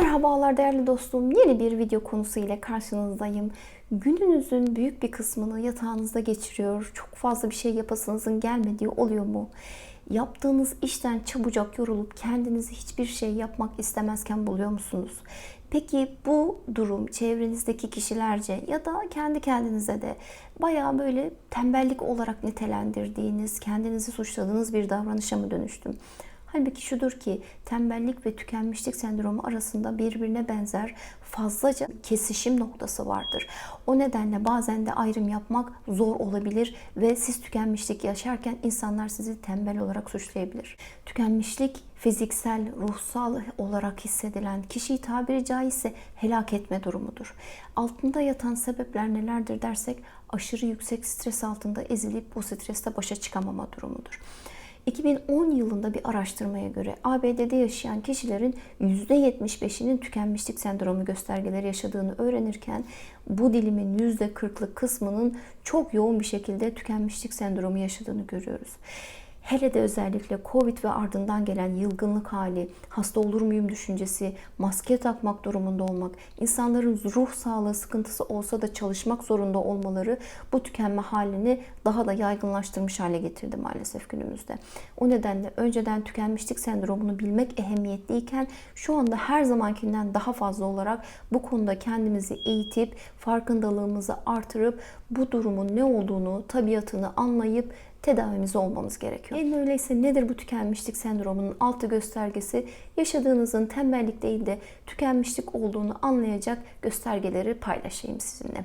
Merhabalar değerli dostum. Yeni bir video konusu ile karşınızdayım. Gününüzün büyük bir kısmını yatağınızda geçiriyor. Çok fazla bir şey yapasınızın gelmediği oluyor mu? Yaptığınız işten çabucak yorulup kendinizi hiçbir şey yapmak istemezken buluyor musunuz? Peki bu durum çevrenizdeki kişilerce ya da kendi kendinize de bayağı böyle tembellik olarak nitelendirdiğiniz, kendinizi suçladığınız bir davranışa mı dönüştüm? Halbuki şudur ki tembellik ve tükenmişlik sendromu arasında birbirine benzer fazlaca kesişim noktası vardır. O nedenle bazen de ayrım yapmak zor olabilir ve siz tükenmişlik yaşarken insanlar sizi tembel olarak suçlayabilir. Tükenmişlik fiziksel, ruhsal olarak hissedilen kişiyi tabiri caizse helak etme durumudur. Altında yatan sebepler nelerdir dersek aşırı yüksek stres altında ezilip bu streste başa çıkamama durumudur. 2010 yılında bir araştırmaya göre ABD'de yaşayan kişilerin %75'inin tükenmişlik sendromu göstergeleri yaşadığını öğrenirken bu dilimin %40'lık kısmının çok yoğun bir şekilde tükenmişlik sendromu yaşadığını görüyoruz. Hele de özellikle Covid ve ardından gelen yılgınlık hali, hasta olur muyum düşüncesi, maske takmak durumunda olmak, insanların ruh sağlığı sıkıntısı olsa da çalışmak zorunda olmaları bu tükenme halini daha da yaygınlaştırmış hale getirdi maalesef günümüzde. O nedenle önceden tükenmişlik sendromunu bilmek ehemmiyetliyken şu anda her zamankinden daha fazla olarak bu konuda kendimizi eğitip farkındalığımızı artırıp bu durumun ne olduğunu, tabiatını anlayıp tedavimiz olmamız gerekiyor. En öyleyse nedir bu tükenmişlik sendromunun altı göstergesi? Yaşadığınızın tembellik değil de tükenmişlik olduğunu anlayacak göstergeleri paylaşayım sizinle.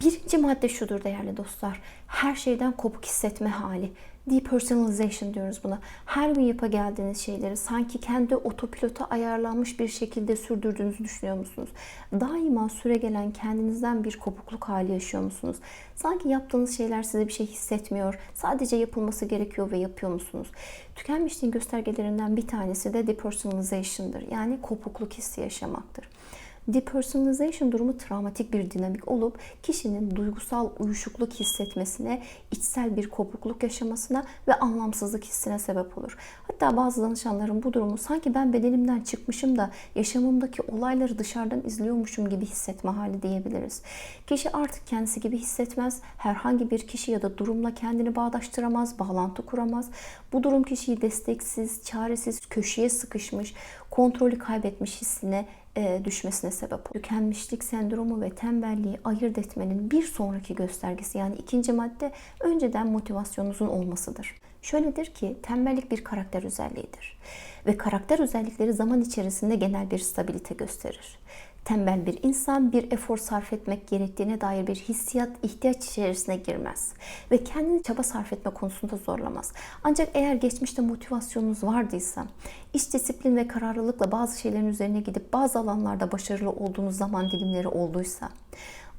Birinci madde şudur değerli dostlar. Her şeyden kopuk hissetme hali. Depersonalization diyoruz buna. Her gün yapa geldiğiniz şeyleri sanki kendi otopilota ayarlanmış bir şekilde sürdürdüğünüzü düşünüyor musunuz? Daima süre gelen kendinizden bir kopukluk hali yaşıyor musunuz? Sanki yaptığınız şeyler size bir şey hissetmiyor. Sadece yapılması gerekiyor ve yapıyor musunuz? Tükenmişliğin göstergelerinden bir tanesi de depersonalization'dır. Yani kopukluk hissi yaşamaktır. Depersonalization durumu travmatik bir dinamik olup kişinin duygusal uyuşukluk hissetmesine, içsel bir kopukluk yaşamasına ve anlamsızlık hissine sebep olur. Hatta bazı danışanların bu durumu sanki ben bedenimden çıkmışım da yaşamımdaki olayları dışarıdan izliyormuşum gibi hissetme hali diyebiliriz. Kişi artık kendisi gibi hissetmez, herhangi bir kişi ya da durumla kendini bağdaştıramaz, bağlantı kuramaz. Bu durum kişiyi desteksiz, çaresiz, köşeye sıkışmış, kontrolü kaybetmiş hissine düşmesine sebep oluyor. Tükenmişlik sendromu ve tembelliği ayırt etmenin bir sonraki göstergesi yani ikinci madde önceden motivasyonunuzun olmasıdır. Şöyledir ki tembellik bir karakter özelliğidir ve karakter özellikleri zaman içerisinde genel bir stabilite gösterir tembel bir insan bir efor sarf etmek gerektiğine dair bir hissiyat, ihtiyaç içerisine girmez ve kendini çaba sarf etme konusunda zorlamaz. Ancak eğer geçmişte motivasyonunuz vardıysa, iş disiplin ve kararlılıkla bazı şeylerin üzerine gidip bazı alanlarda başarılı olduğunuz zaman dilimleri olduysa,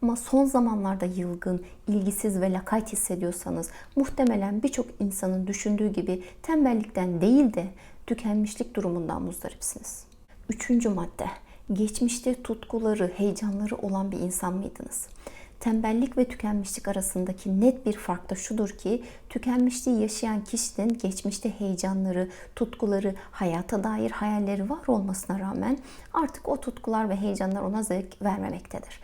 ama son zamanlarda yılgın, ilgisiz ve lakayt hissediyorsanız muhtemelen birçok insanın düşündüğü gibi tembellikten değil de tükenmişlik durumundan muzdaripsiniz. Üçüncü madde geçmişte tutkuları, heyecanları olan bir insan mıydınız? Tembellik ve tükenmişlik arasındaki net bir fark da şudur ki tükenmişliği yaşayan kişinin geçmişte heyecanları, tutkuları, hayata dair hayalleri var olmasına rağmen artık o tutkular ve heyecanlar ona zevk vermemektedir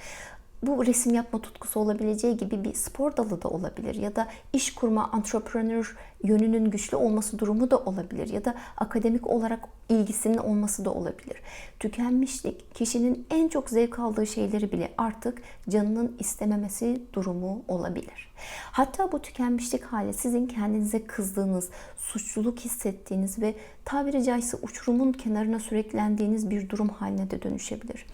bu resim yapma tutkusu olabileceği gibi bir spor dalı da olabilir ya da iş kurma, entrepreneur yönünün güçlü olması durumu da olabilir ya da akademik olarak ilgisinin olması da olabilir. Tükenmişlik kişinin en çok zevk aldığı şeyleri bile artık canının istememesi durumu olabilir. Hatta bu tükenmişlik hali sizin kendinize kızdığınız, suçluluk hissettiğiniz ve tabiri caizse uçurumun kenarına süreklendiğiniz bir durum haline de dönüşebilir.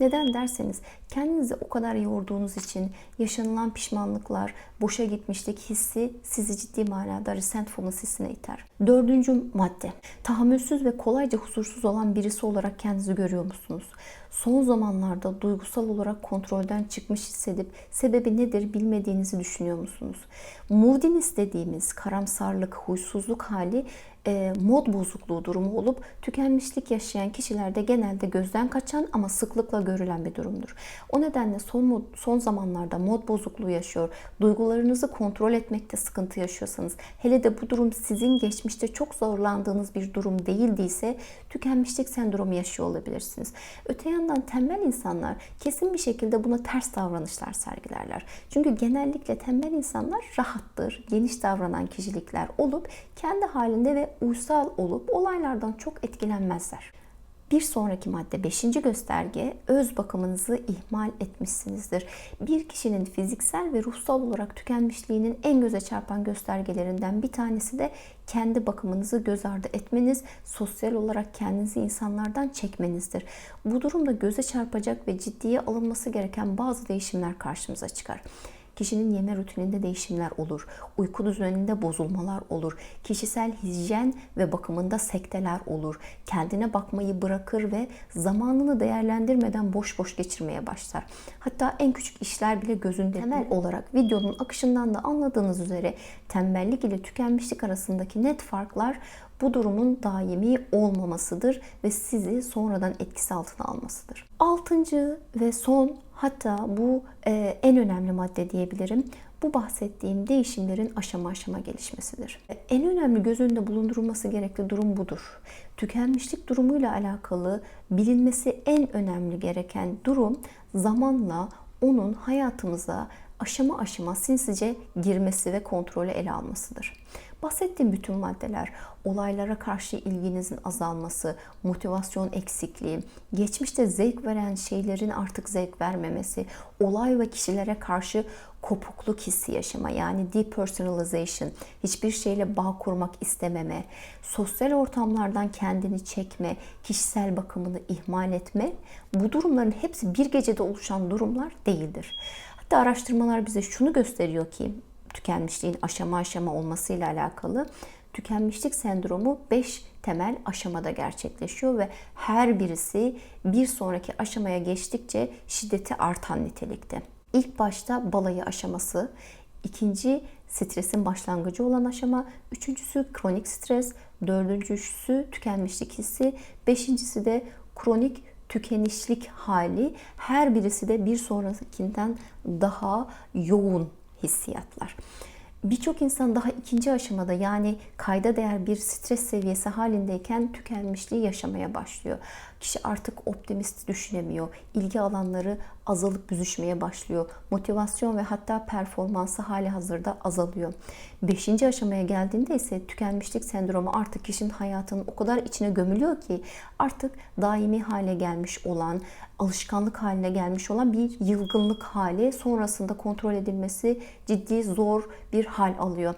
Neden derseniz kendinizi o kadar yorduğunuz için yaşanılan pişmanlıklar, boşa gitmişlik hissi sizi ciddi manada resentfulness hissine iter. Dördüncü madde. Tahammülsüz ve kolayca huzursuz olan birisi olarak kendinizi görüyor musunuz? Son zamanlarda duygusal olarak kontrolden çıkmış hissedip sebebi nedir bilmediğinizi düşünüyor musunuz? Moodiness dediğimiz karamsarlık, huysuzluk hali mod bozukluğu durumu olup tükenmişlik yaşayan kişilerde genelde gözden kaçan ama sıklıkla görülen bir durumdur. O nedenle son mod- son zamanlarda mod bozukluğu yaşıyor, duygularınızı kontrol etmekte sıkıntı yaşıyorsanız, hele de bu durum sizin geçmişte çok zorlandığınız bir durum değildiyse tükenmişlik sendromu yaşıyor olabilirsiniz. Öte yandan tembel insanlar kesin bir şekilde buna ters davranışlar sergilerler. Çünkü genellikle tembel insanlar rahattır, geniş davranan kişilikler olup kendi halinde ve uysal olup olaylardan çok etkilenmezler. Bir sonraki madde 5. gösterge öz bakımınızı ihmal etmişsinizdir. Bir kişinin fiziksel ve ruhsal olarak tükenmişliğinin en göze çarpan göstergelerinden bir tanesi de kendi bakımınızı göz ardı etmeniz, sosyal olarak kendinizi insanlardan çekmenizdir. Bu durumda göze çarpacak ve ciddiye alınması gereken bazı değişimler karşımıza çıkar. Kişinin yeme rutininde değişimler olur. Uyku düzeninde bozulmalar olur. Kişisel hijyen ve bakımında sekteler olur. Kendine bakmayı bırakır ve zamanını değerlendirmeden boş boş geçirmeye başlar. Hatta en küçük işler bile gözünde temel olarak videonun akışından da anladığınız üzere tembellik ile tükenmişlik arasındaki net farklar bu durumun daimi olmamasıdır ve sizi sonradan etkisi altına almasıdır. Altıncı ve son hatta bu e, en önemli madde diyebilirim. Bu bahsettiğim değişimlerin aşama aşama gelişmesidir. En önemli göz önünde bulundurulması gerekli durum budur. Tükenmişlik durumuyla alakalı bilinmesi en önemli gereken durum zamanla onun hayatımıza aşama aşama sinsice girmesi ve kontrolü ele almasıdır. Bahsettiğim bütün maddeler olaylara karşı ilginizin azalması, motivasyon eksikliği, geçmişte zevk veren şeylerin artık zevk vermemesi, olay ve kişilere karşı kopukluk hissi yaşama yani depersonalization, hiçbir şeyle bağ kurmak istememe, sosyal ortamlardan kendini çekme, kişisel bakımını ihmal etme bu durumların hepsi bir gecede oluşan durumlar değildir. Hatta araştırmalar bize şunu gösteriyor ki tükenmişliğin aşama aşama olmasıyla alakalı tükenmişlik sendromu 5 temel aşamada gerçekleşiyor ve her birisi bir sonraki aşamaya geçtikçe şiddeti artan nitelikte. İlk başta balayı aşaması, ikinci stresin başlangıcı olan aşama, üçüncüsü kronik stres, dördüncüsü tükenmişlik hissi, beşincisi de kronik tükenişlik hali. Her birisi de bir sonrakinden daha yoğun hissiyatlar. Birçok insan daha ikinci aşamada yani kayda değer bir stres seviyesi halindeyken tükenmişliği yaşamaya başlıyor. Kişi artık optimist düşünemiyor. İlgi alanları azalıp büzüşmeye başlıyor. Motivasyon ve hatta performansı hali hazırda azalıyor. Beşinci aşamaya geldiğinde ise tükenmişlik sendromu artık kişinin hayatının o kadar içine gömülüyor ki artık daimi hale gelmiş olan, alışkanlık haline gelmiş olan bir yılgınlık hali sonrasında kontrol edilmesi ciddi zor bir hal alıyor.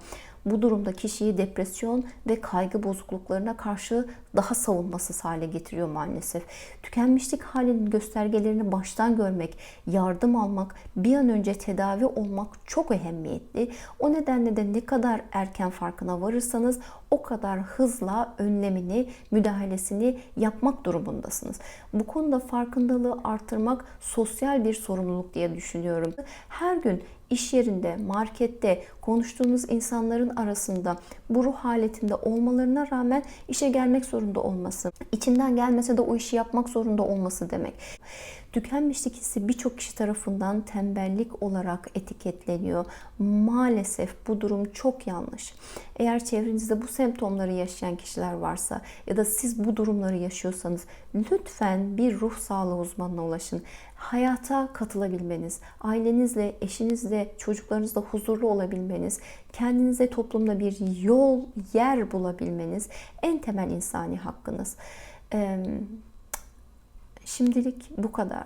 Bu durumda kişiyi depresyon ve kaygı bozukluklarına karşı daha savunmasız hale getiriyor maalesef. Tükenmişlik halinin göstergelerini baştan görmek, yardım almak, bir an önce tedavi olmak çok ehemmiyetli. O nedenle de ne kadar erken farkına varırsanız o kadar hızla önlemini, müdahalesini yapmak durumundasınız. Bu konuda farkındalığı artırmak sosyal bir sorumluluk diye düşünüyorum. Her gün iş yerinde, markette konuştuğunuz insanların arasında bu ruh haletinde olmalarına rağmen işe gelmek zorunda olması, içinden gelmese de o işi yapmak zorunda olması demek. Tükenmişlik hissi birçok kişi tarafından tembellik olarak etiketleniyor. Maalesef bu durum çok yanlış. Eğer çevrenizde bu semptomları yaşayan kişiler varsa ya da siz bu durumları yaşıyorsanız lütfen bir ruh sağlığı uzmanına ulaşın. Hayata katılabilmeniz, ailenizle, eşinizle, çocuklarınızla huzurlu olabilmeniz, kendinize toplumda bir yol, yer bulabilmeniz en temel insani hakkınız. Şimdilik bu kadar.